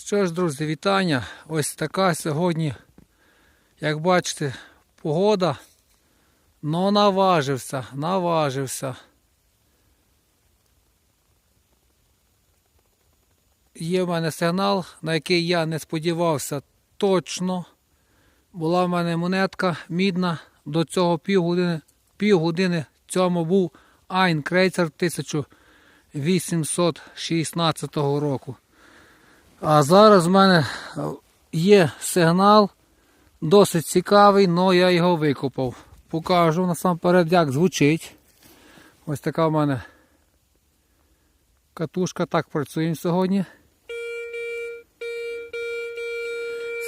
Що ж, друзі, вітання. Ось така сьогодні, як бачите, погода. Ну, наважився, наважився. Є в мене сигнал, на який я не сподівався точно. Була в мене монетка мідна до цього півгодини. Півгодини цьому був Айн Крейцер 1816 року. А зараз в мене є сигнал, досить цікавий, але я його викопав. Покажу насамперед, як звучить. Ось така в мене катушка. Так працюємо сьогодні.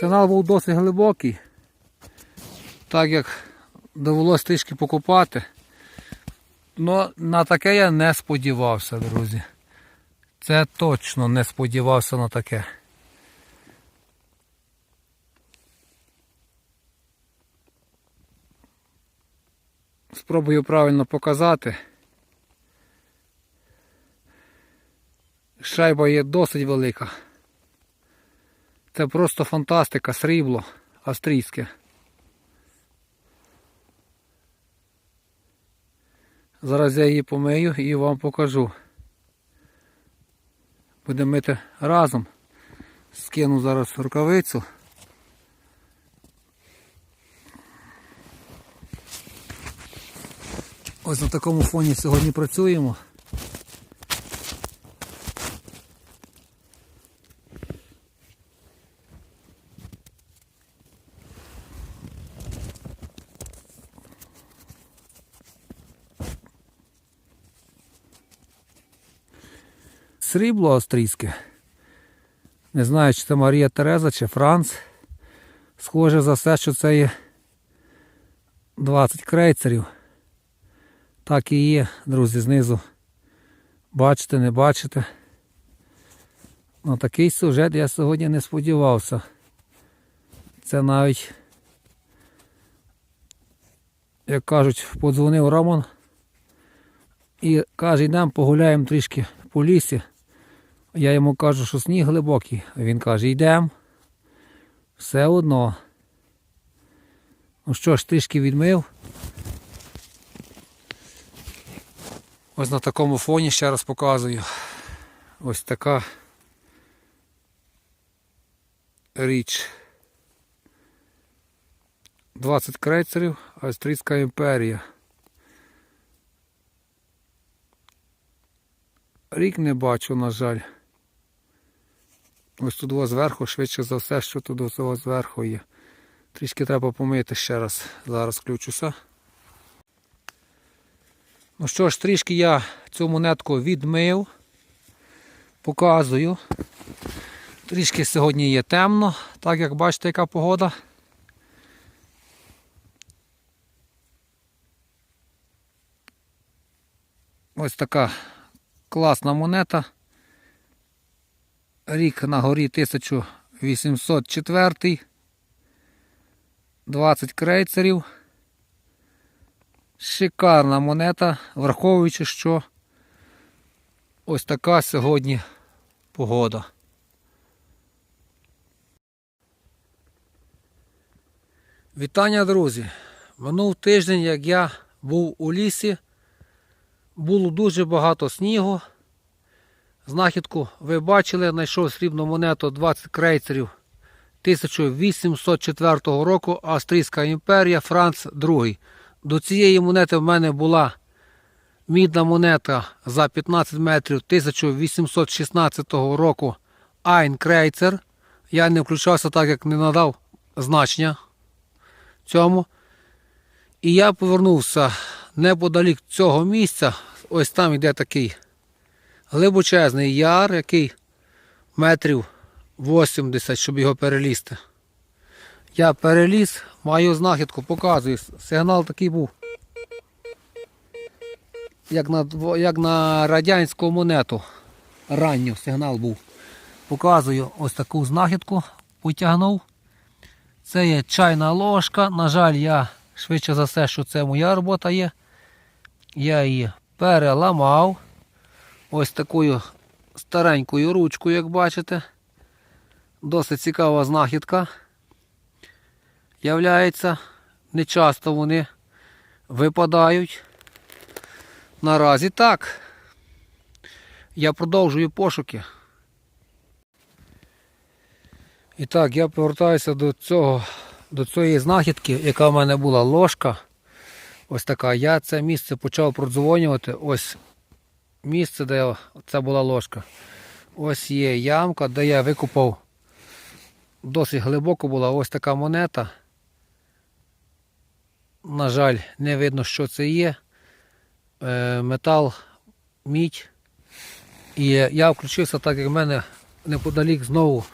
Сигнал був досить глибокий, так як довелося трішки покупати. Но на таке я не сподівався, друзі. Це точно не сподівався на таке. Спробую правильно показати. Шайба є досить велика. Це просто фантастика, срібло австрійське. Зараз я її помию і вам покажу. Будемо мити разом. Скину зараз рукавицю. Ось на такому фоні сьогодні працюємо. Срібло австрійське. Не знаю, чи це Марія Тереза, чи Франц. Схоже за все, що це є 20 крейцерів. Так і є, друзі, знизу. Бачите, не бачите. На такий сюжет я сьогодні не сподівався. Це навіть, як кажуть, подзвонив Роман і каже, йдемо погуляємо трішки по лісі. Я йому кажу, що сніг глибокий. Він каже, йдемо. Все одно. Ну що ж, трішки відмив. Ось на такому фоні ще раз показую. Ось така річ. 20 крейцерів, Австрійська імперія. Рік не бачу, на жаль. Ось тут зверху, швидше за все, що тут зверху є. Трішки треба помити ще раз. Зараз включуся. Ну що ж, трішки я цю монетку відмив. Показую. Трішки сьогодні є темно, так як бачите, яка погода. Ось така класна монета. Рік на горі 1804. 20 крейцерів. Шикарна монета, враховуючи, що ось така сьогодні погода. Вітання, друзі! Минув тиждень, як я був у лісі, було дуже багато снігу. Знахідку ви бачили, знайшов срібну монету 20 крейцерів 1804 року Австрійська імперія, Франц II. До цієї монети в мене була мідна монета за 15 метрів 1816 року Айн Крейцер. Я не включався так, як не надав значення цьому. І я повернувся неподалік цього місця. Ось там йде такий глибочезний яр, який метрів 80, щоб його перелізти. Я переліз, маю знахідку, показую. Сигнал такий був. Як на, як на радянську монету. Ранню сигнал був. Показую ось таку знахідку, потягнув. Це є чайна ложка. На жаль, я швидше за все, що це моя робота є. Я її переламав. Ось такою старенькою ручкою, як бачите. Досить цікава знахідка. Являється, не часто вони випадають. Наразі так. Я продовжую пошуки. І так, я повертаюся до цього, до цієї знахідки, яка в мене була ложка. Ось така. Я це місце почав продзвонювати. Ось місце, де це була ложка. Ось є ямка, де я викопав. Досить глибоко була ось така монета. На жаль, не видно, що це є. Е, метал, мідь. І я включився, так як в мене неподалік знову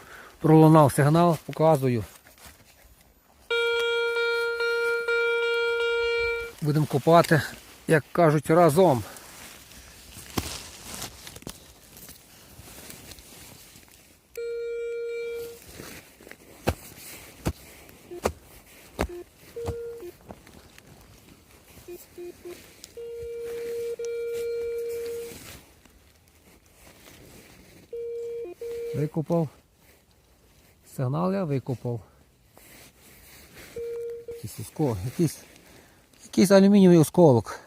пролунав сигнал, показую. Будемо копати, як кажуть, разом. Викопав. Сигнал я викопав. Якийсь осколок, якийсь, якийсь алюмінієвий осколок.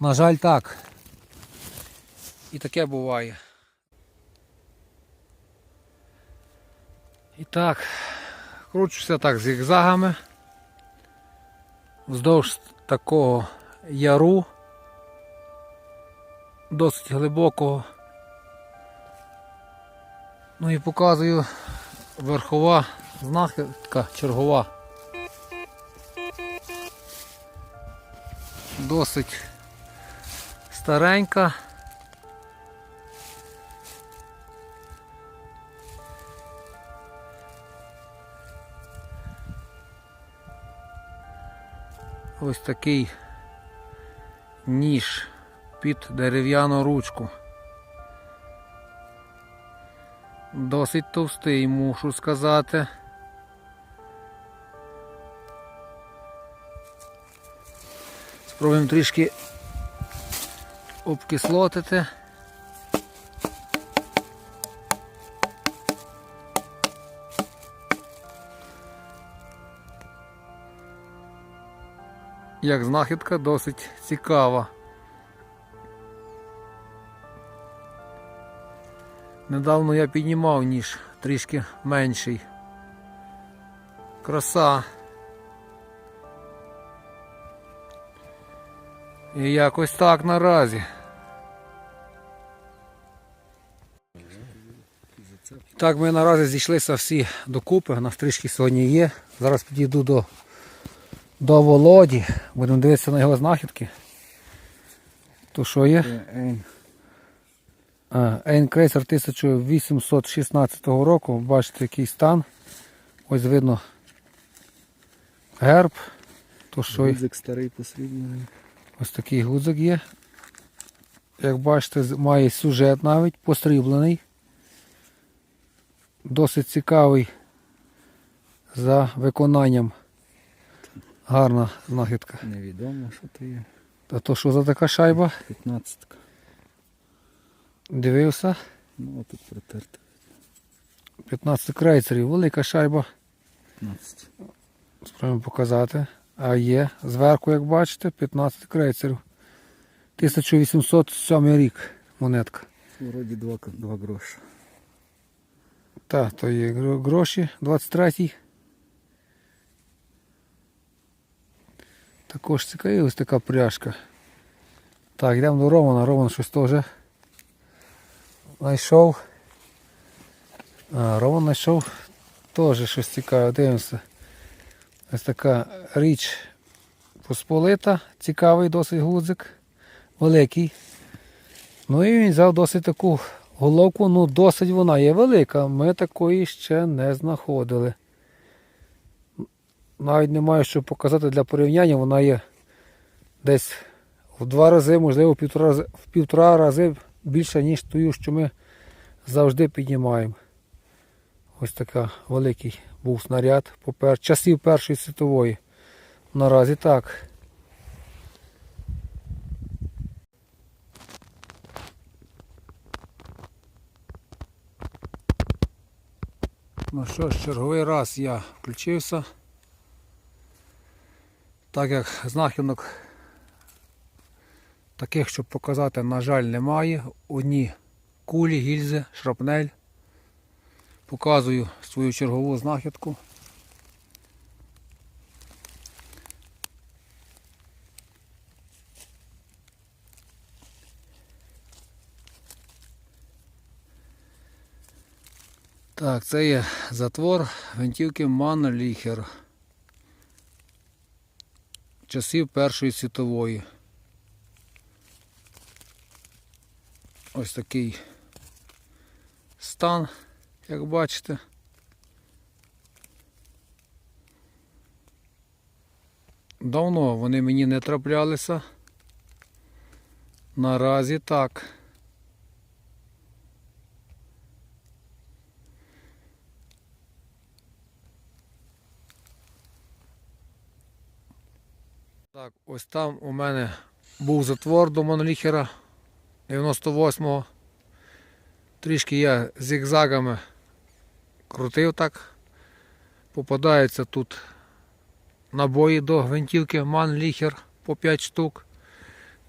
На жаль, так. І таке буває. І так, кручуся так зігзагами. Вздовж такого яру. Досить глибокого. Ну і показую верхова знахідка чергова. Досить старенька. Ось такий ніж під дерев'яну ручку. Досить товстий, мушу сказати. Спробуємо трішки обкислотити. Як знахідка досить цікава. Недавно я піднімав ніж трішки менший. Краса. І якось так наразі. Так, ми наразі зійшлися всі докупи, у нас трішки сьогодні є. Зараз підійду до, до Володі, будемо дивитися на його знахідки. То що є? Ейн крейсер 1816 року. Бачите, який стан. Ось видно герб. То що Гудзик старий посріблений. ось такий гудзик є. Як бачите, має сюжет навіть посріблений. Досить цікавий за виконанням. Гарна знахідка. Невідомо, що то є. А то що за така шайба? 15. Дивився. Ну, тут протерто. 15 крейсерів. Велика шайба. 15. Спробуємо показати. А є зверху, як бачите, 15 крейсерів. 1807 рік монетка. Вроді 2, 2 гроші. Так, то є гроші 23-й. Також цікаві ось така пряжка. Так, йдемо до Романа. Роман щось теж знайшов. А, Роман знайшов теж щось цікаве. Дивимося. Ось така річ посполита, цікавий досить гудзик, великий. Ну і він взяв досить таку головку, ну досить вона є велика. Ми такої ще не знаходили. Навіть немає що показати для порівняння, вона є десь в два рази, можливо, в півтора, рази- в півтора рази більше, ніж тую, що ми завжди піднімаємо. Ось така великий був снаряд попер... часів Першої світової. Наразі так. Ну що ж, черговий раз я включився. Так як знахідок таких, щоб показати, на жаль, немає. Одні кулі, гільзи, шрапнель. Показую свою чергову знахідку. Так, це є затвор гвинтівки Манліхер часів Першої світової. Ось такий стан, як бачите. Давно вони мені не траплялися. Наразі так. Так, ось там у мене був затвор до Моноліхера 98-го. Трішки я зігзагами крутив так. Попадаються тут набої до гвинтівки Манліхер по 5 штук.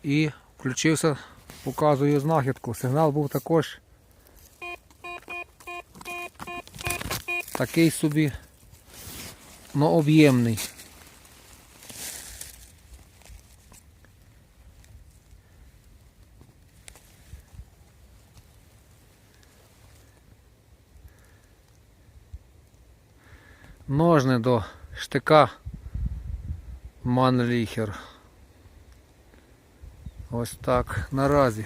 І включився, показую знахідку. Сигнал був також такий собі, но об'ємний. Ножни до штика Манліхер. Ось так наразі.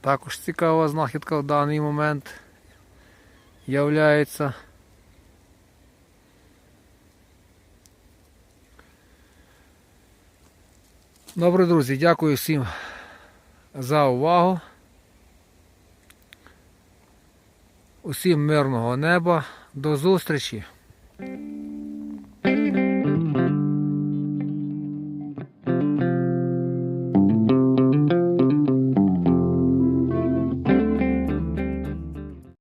Також цікава знахідка в даний момент являється. Добре, друзі, дякую всім за увагу. Усім мирного неба. До зустрічі!